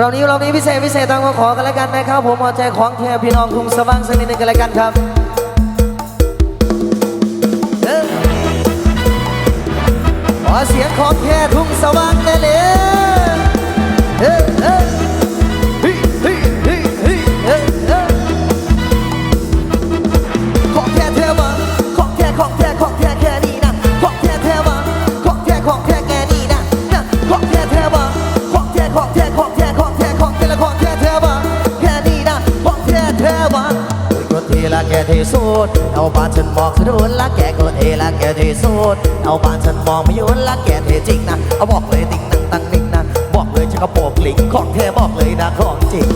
เรานี้เรานี้พิเศษพิเศษต้องมาขอกันแล้วกันนะครับ ผมเอาใจของแท้พี่น้องคุมสว่างสนิดนึกันแล้วกันครับขอเสียงของแท้ทุ่งสว่างเลยเฮ้เละแกที่สุดเอาบ้านฉันมองสะดุดละแก่กดเอละแก่ที่สุดเอาบ้านฉันมองไม่ยุนละแก่ที่จริงนะเอาบอกเลยติ่งตั้งตังนิ่งนะบอกเลยฉันก็โปกหลิงของแท้บอกเลยนะของจริง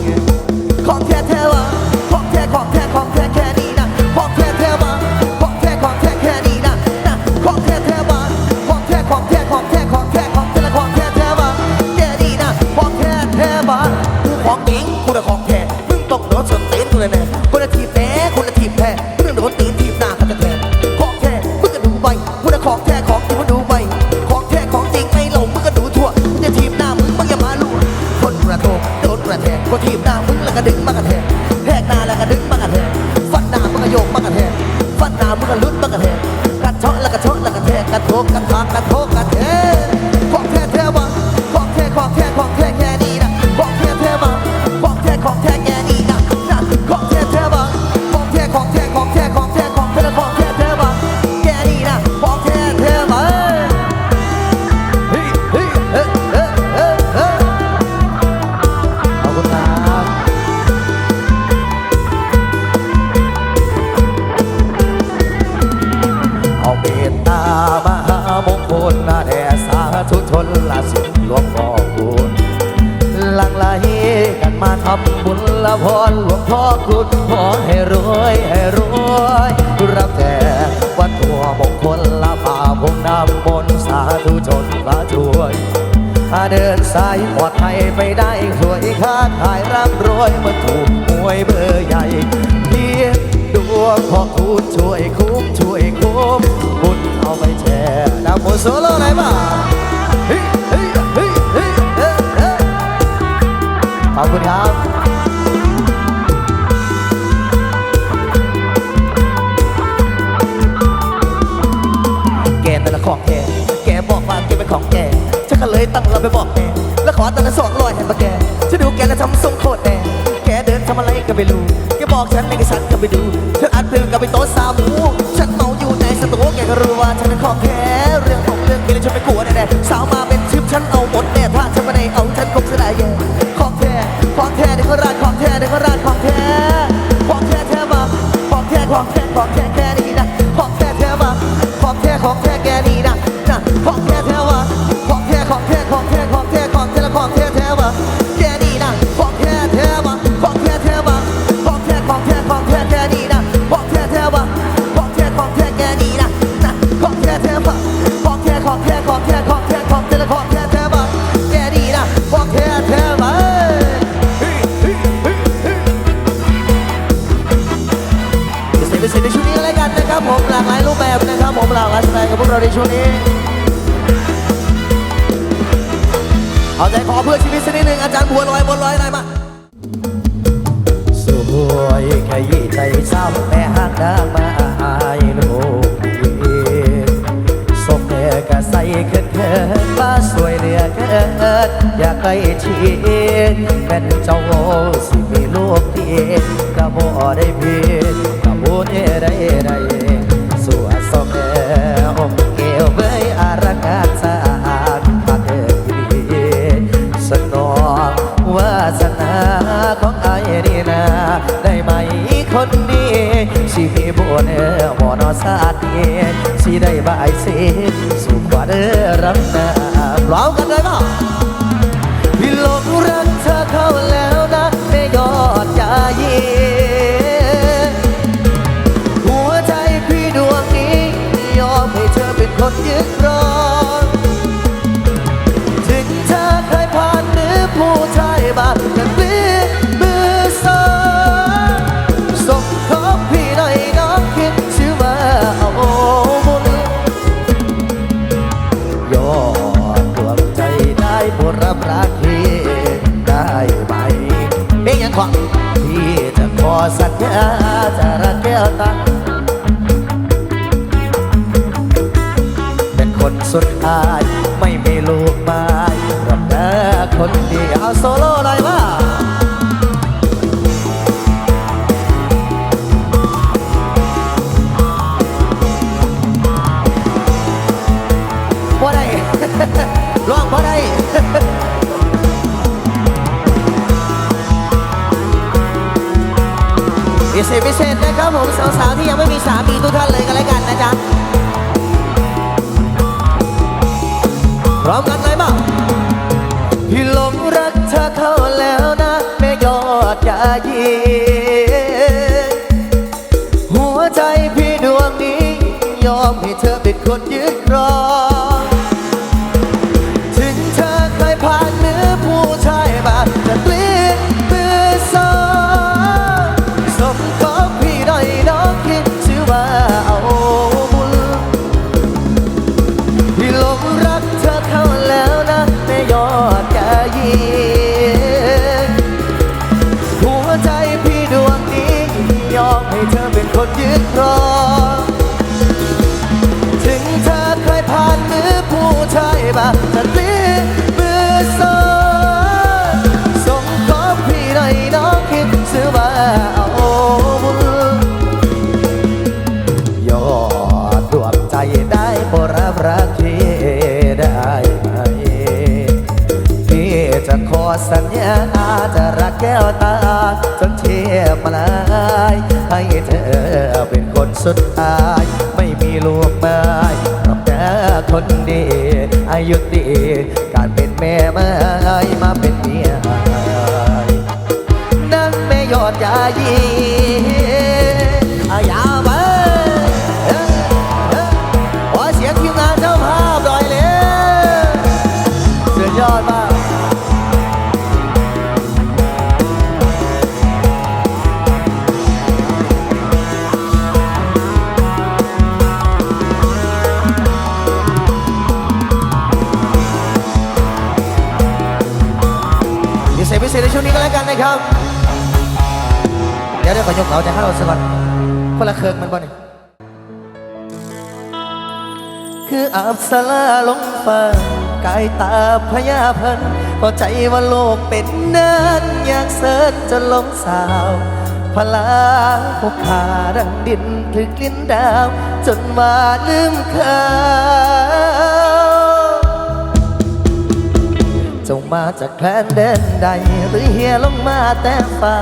ถูกหวยเบอร์ใหญ่เพียงดวงพอคูช่วยคุ้มช่วยคุ้มบุญเอาไปแชร์ดาวโมโซโลไหนบ้างขอบคุณครับของแก แกบอกว่าแกเป็นของแก ฉันก็เลยตั้งเราไปบอกแก แล้วขอตั้งแต่สองลอยให้มาแก ฉันดูแกแล้วทำทรงโคตร ก็ไม่รู้แกบอกฉันในกระสันก็ไปดูเธออัดเพลงกับไปโต๊ะสามหูฉันเมาอยู่ในสตูแกก็รู้ว่าฉันนั้นขอแค่เรื่องของเรื่องแกเลยชวนไปกลัวแน่ๆสาว ไม่ยี่ใจเศร้าแม่หักนางมาอายลูกส่งเธอกะใส่เกิดเธอมาสวยเหลือเกินอยากใกล้ชิดเป็นเจ้าสิมีลูกเตียกะโบได้เพียกะโบ่ได้ได้ นเออหมอนอสาดเย็นสีได้บายสีสุขว่าเด้อรับนาาร้องกันได้ป่ะ เศษพิเศษนะครับผมสาวๆที่ยังไม่มีสามีทุกท่านเลยกันแล้วกันนะจ๊ะพร้อมกันเลยบ้างพี่หลงรักเธอเข้าแล้วนะแม่ยอดยายีหัวใจพี่ดวงนี้ ยอมให้เธอเป็นคนยึดครอง จะรักแก้วตาจนเทียบมาลายให้เธอเป็นคนสุดท้าย ไม่มีลูกไม้รับแค่คนดีอายุ เดี๋ยวเอยกเราจะให้เราสักก่อนคนละเคิร์กมันบ่นี่คืออับสลาลงฟ้ากายตาพญาพิ่นพอใจว่าโลกเป็นนั้นอยากเสิร์ชจนลงสาวพลาพกขาดังดินพลึกลิ้นดาว จนมาลืมเขาจงมาจากแคลนเดินใด หรือเฮียลงมาแต่ฟ้า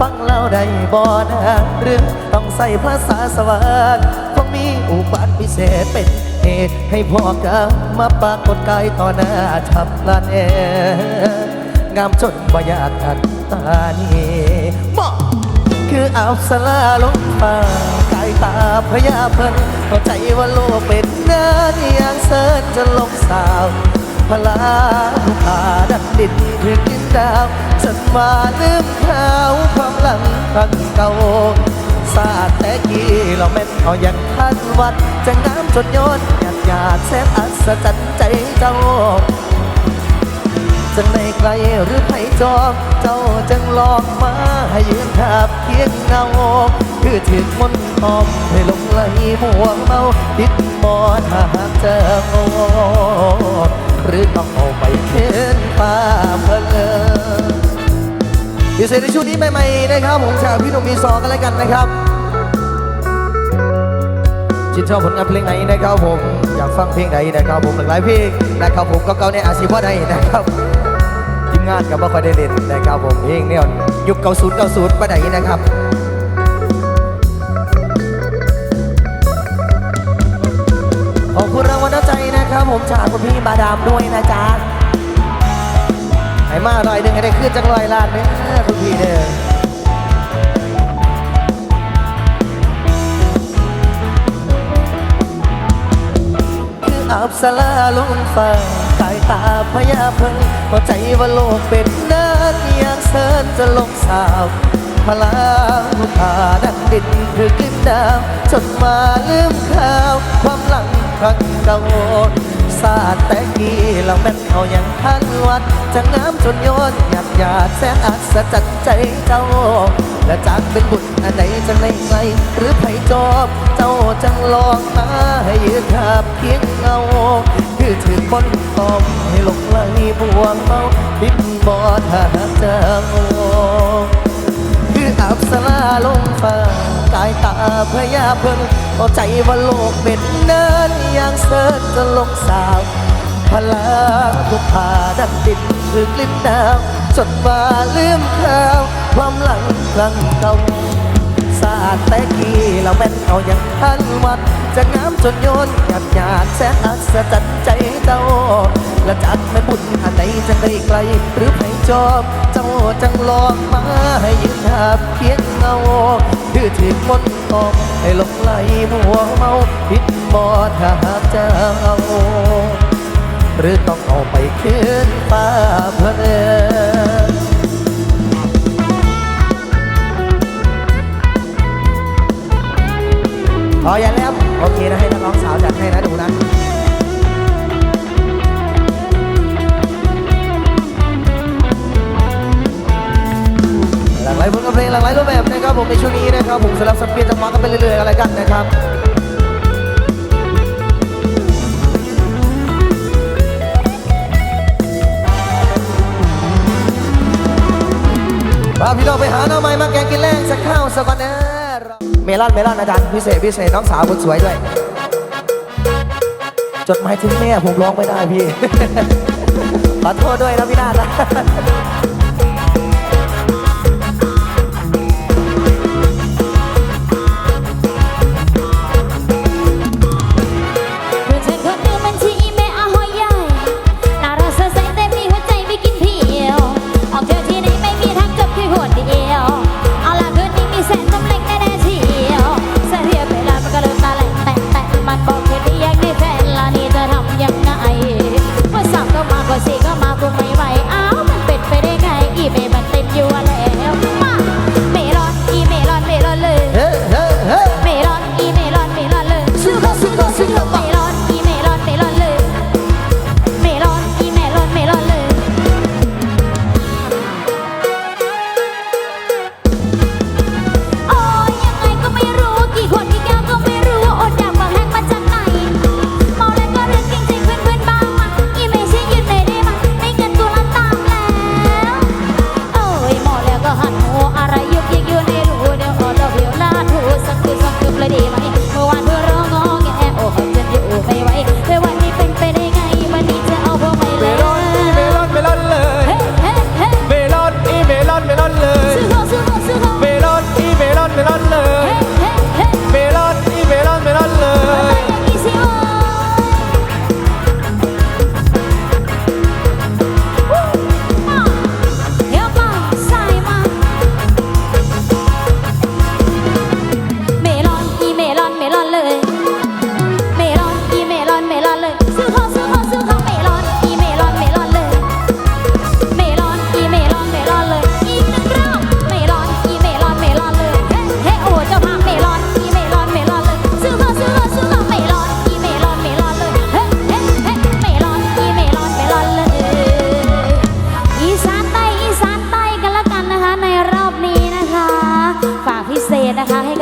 ฟังเล่าใดบ่นะหรือต้องใส่ภาษาสวรรค์คงมีอุบัติพิเศษเป็นเหตุให้พ่อกำมาปรากฏกายต่อหน้าทับลานเองามจนบ่อยากทันตานีมอคืออับสลาลงฟ้ากายตาพญาเพิ่นเข้าใจว่าโลกเป็นนานอย่างเสิร์นจะลงสาวพลาผู้ขาดันดินถึงดินดาว ฉันมาลืมข่าความหลังครั้งเก่าสาดแต่กี้เราแม่นเอาอย่างทันวัดจะงามจนยนหยาดหยาดแสนอัศจรรย์ใจเจ้าจังในไกลหรือไผจองเจ้าจังหลอกมาให้ยืนทับเคียงเงาคือถึงมนต์ออมให้ลงไหลมัวเมาติดบอถ้าหากเจอโง่หรือต้องเอาไปเข็นฟ้าเพลิน พิเศษในช่วงนี้ใหม่ๆนะครับผมชาวพี่หนุ่มมีสองกันแล้วกันนะครับชื่นชอบผลงานเพลงไหนนะครับผมอยากฟังเพลงไหนนะครับผมหลากหลายเพลงนะครับผมก็เก่าในอาชีพว่าใดนะครับทีมงานกับบ่ค่อยได้เล่นนะครับผมเพลงเนี่ยยุคเก้าศูนย์เก้าศูนย์ประใดนะครับขอบคุณรางวัลน้ำใจนะครับผมจากคุณพี่บาดามด้วยนะจ๊ะ ให้มาหน่อยหนึ่งให้ได้ขึ้นจังลอยล้านเนี่ยคุณพี่เด้อคืออับสลาลงฟ้ากายตาพญาเพิ่งพอใจว่าโลกเป็นนั้นอย่างเสิร์นจะลงสาวพลาผู้ขาดังดินคือกินดาวจนมาลืมข่าว ความหลังครั้งเก่า ศาสตร์แต่กี้เราแม่นเอาอย่างทันวัด จะงามจนโยนหยาดหยาดแสนอัศจรรย์ใจเจ้า และจากเป็นบุญอันใดจังในไกลหรือไผจอบเจ้าจังลองมาให้ยืนขับเพียงเงาคือถือบนตอมให้หลงไหลบวงเมาดินบอดหาเจ้า ออับสลาลงฟ้ากายตาพยาเพิ่งเข้าใจว่าโลกเป็นเนินอย่างเสิร์จนลงสาวพลาทุกผาดังดินคือกลิ้นดาวจนว่าลืมข่าวความหลังครั้งเก่าศาสตร์แต่กี้เราแม่นเอาอย่างทันวัด จะงามจนโยนหยาดหยาดแสนอัศจรรย์ใจเจ้า และจัดไม่บุญอันไหนจะได้ไกล หรือไผจอบเจ้าจังลองมาให้ยืนหับเพียงเงาคือถือมนตอมให้หลงไหลมัวเมาผิดบอดถ้าหากเจ้าหรือต้องเอาไปคืนฟ้าเพลินพออย่าแล้วโอเคนะให้นักร้องสาวจัดให้นะดูนะ ผลงานเพลงหลากหลายรูปแบบนะครับผมในช่วงนี้นะครับผมสลับสับเปลี่ยนจังหวะกันไปเรื่อยๆอะไรกันนะครับพาพี่น้องไปหาหน้าไม้มาแกงกินแรงสักข้าวสักวันนะเมลอนเมลอนอาจารย์พิเศษพิเศษน้องสาวคนสวยด้วย จดหมายถึงแม่ผมร้องไม่ได้พี่ขอโทษด้วยนะพี่นาฏนะ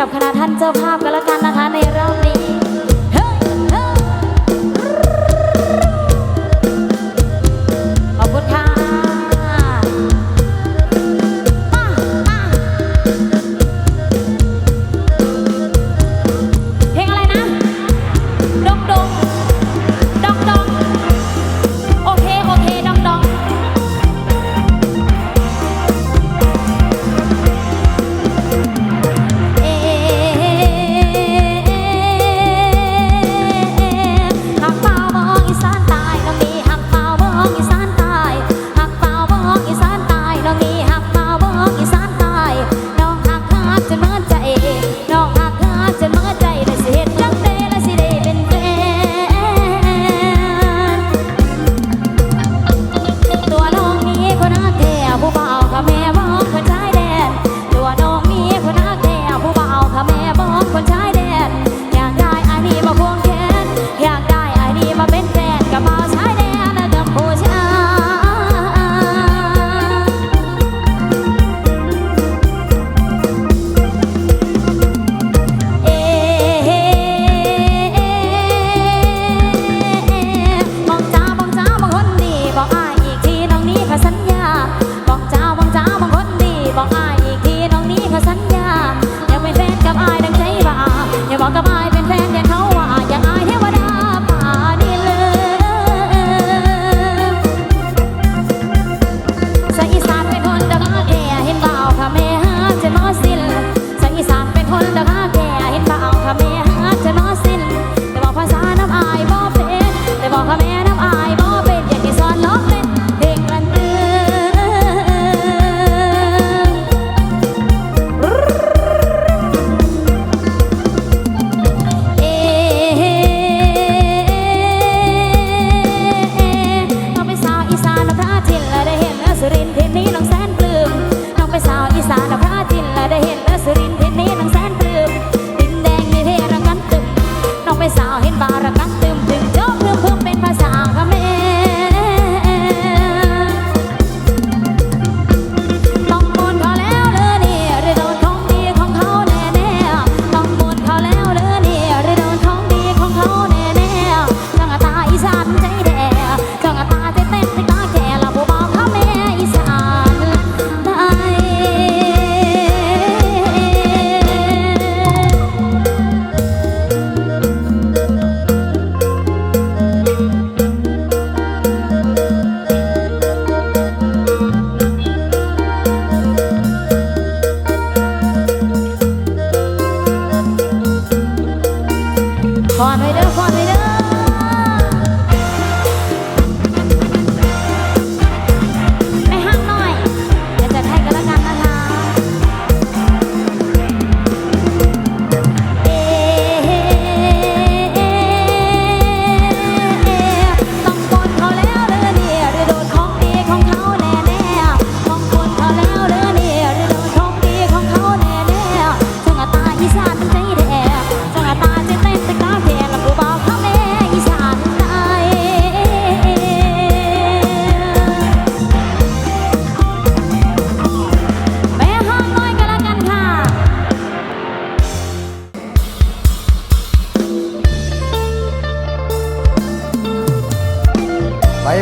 กับคณะท่านเจ้าภาพกันละกันนะคะใน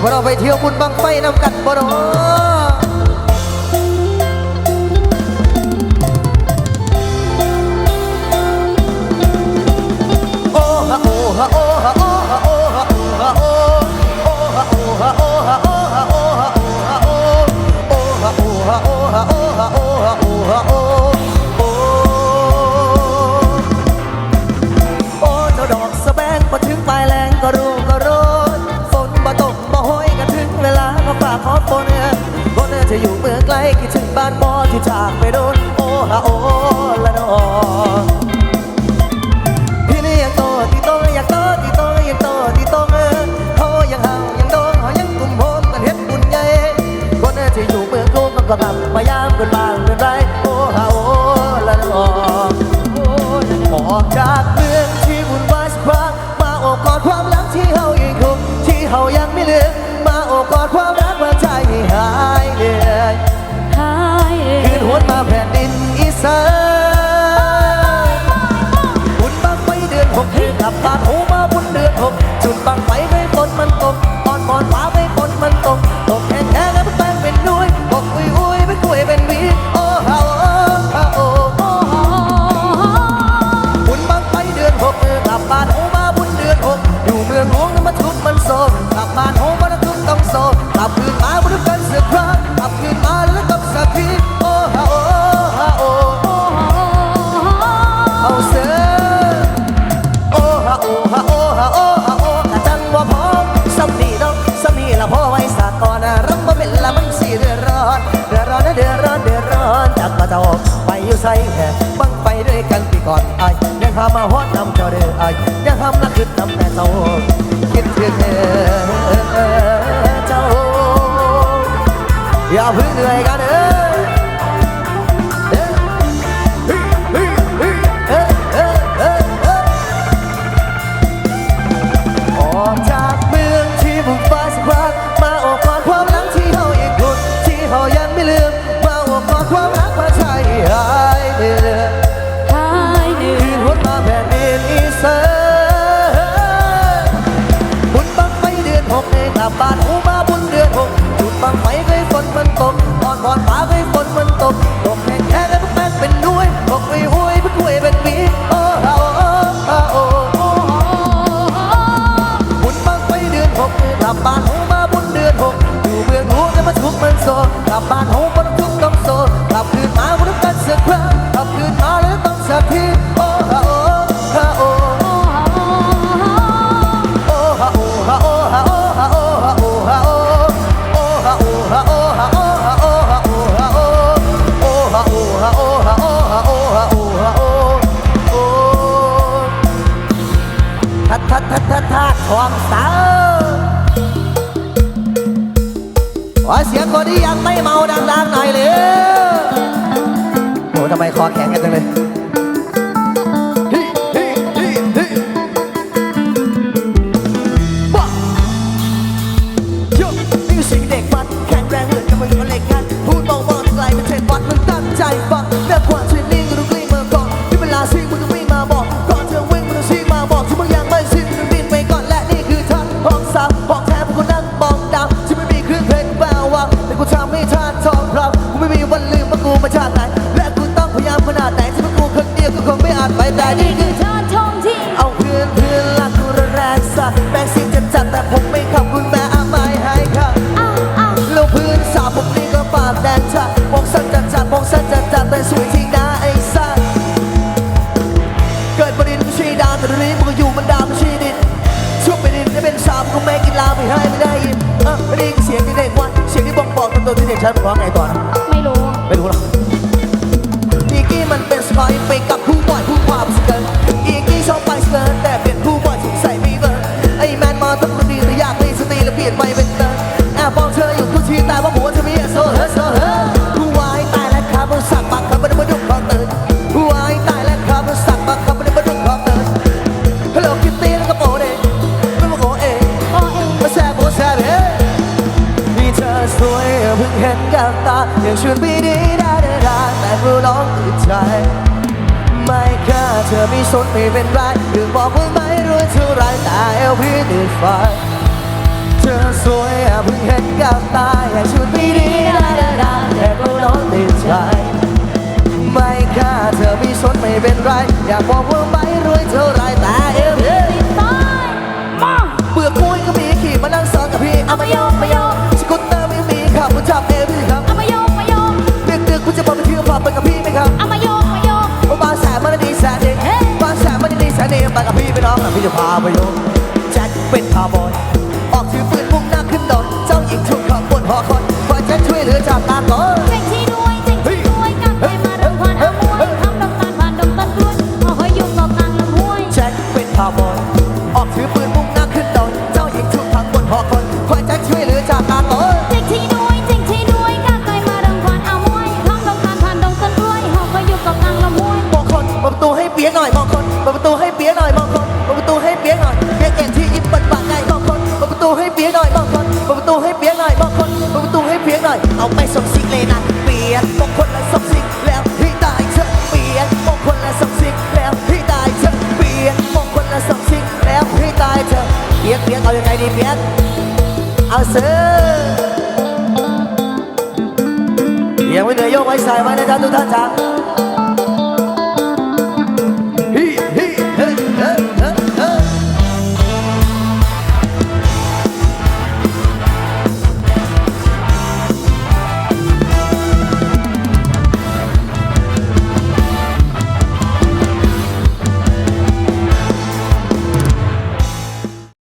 พวกเราไปเที่ยวบุญบังไฟน้ำกันบ่เนาะ คิดถึงบ้านหมอที่จากไปโดน มาบริกันสือครั้งกลันาแกับสักทีโอฮาโอฮาโอเอาเสือโอฮาโอฮาโอฮาโอกะจังว่าพร้มีน้องสำนีละพ่ไวสากอนรับมาเป็นมัสีเดือร้เดร้นะเดร้อนเดร้นจกมาเจ้ไปอยู่ใส่แบงไปด้วยกันปีกอนไอยังหามาฮอดนำเจ้าเด้อไอ้ยังหามนักขึ้นนำแม่เจ้าคิดถึงเธอ Yeah, we got it. ที่ยังไม่เมาดังๆหน่อยเลยโหทำไมคอแข็งกันจังเลย องพี่จะพาไปลงแจ็คเป็นคาร์บอย